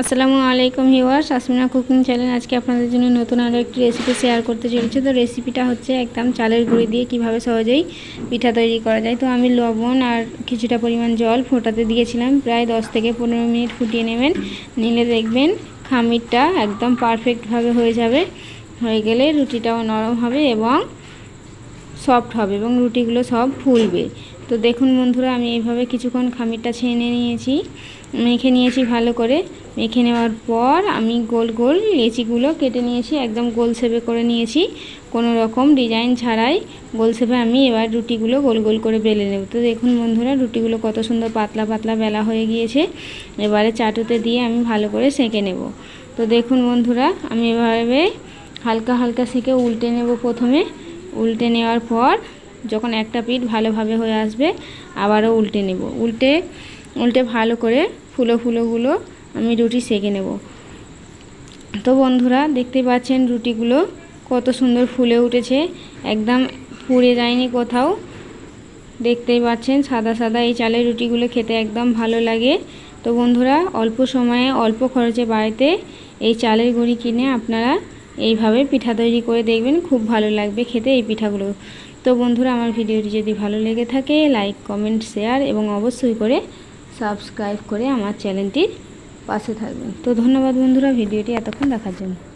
আসসালামু আলাইকুম হিওয়ার্স Asmina cooking channel. আজকে আপনাদের জন্য নতুন আরও একটি রেসিপি শেয়ার করতে চলেছে। তো রেসিপিটা হচ্ছে একদম চালের গুঁড়ি দিয়ে কীভাবে সহজেই পিঠা তৈরি করা যায়। তো আমি লবণ আর কিছুটা পরিমাণ জল ফোটাতে দিয়েছিলাম। প্রায় 10 থেকে পনেরো মিনিট ফুটিয়ে নেবেন। নিলে দেখবেন খামিরটা একদম পারফেক্টভাবে হয়ে যাবে। হয়ে গেলে রুটিটাও নরম হবে এবং সফট হবে এবং রুটিগুলো সব ফুলবে। তো দেখুন বন্ধুরা, আমি এইভাবে কিছুক্ষণ খামিরটা ছেনে নিয়েছি। মেখে নিয়েছি ভালো করে। মেখে নেওয়ার পর আমি গোল গোল লেচিগুলো কেটে নিয়েছি, একদম গোল শেপে করে নিয়েছি। কোনো রকম ডিজাইন ছাড়াই গোল শেপে আমি এবার রুটিগুলো গোল গোল করে বেলে নেব। তো দেখুন বন্ধুরা, রুটিগুলো কত সুন্দর পাতলা পাতলা বেলা হয়ে গিয়েছে। এবারে চাটুতে দিয়ে আমি ভালো করে সেঁকে নেব। তো দেখুন বন্ধুরা, আমি এভাবে হালকা হালকা সেঁকে উল্টে নেব প্রথমে। উল্টে নেওয়ার পর যখন একটা পিঠ ভালোভাবে হয়ে আসবে, আবারও উল্টে নেব। উল্টে উল্টে ভালো করে ফুলো ফুলোগুলো আমি রুটি সেঁকে নেব। তো বন্ধুরা, দেখতে পাচ্ছেন রুটিগুলো কত সুন্দর ফুলে উঠেছে। একদম পুড়ে যায়নি কোথাও। দেখতেই পাচ্ছেন সাদা সাদা এই চালের রুটিগুলো খেতে একদম ভালো লাগে। তো বন্ধুরা, অল্প সময়ে অল্প খরচে বাড়িতে এই চালের গুঁড়ি কিনে আপনারা এইভাবে পিঠা তৈরি করে দেখবেন, খুব ভালো লাগবে খেতে এই পিঠাগুলো। তো বন্ধুরা, আমার ভিডিওটি যদি ভালো লেগে থাকে, লাইক, কমেন্ট, শেয়ার এবং অবশ্যই করে সাবস্ক্রাইব করে আমার চ্যানেলটির পাশে থাকবেন। তো ধন্যবাদ বন্ধুরা, ভিডিওটি এতক্ষণ দেখার জন্য।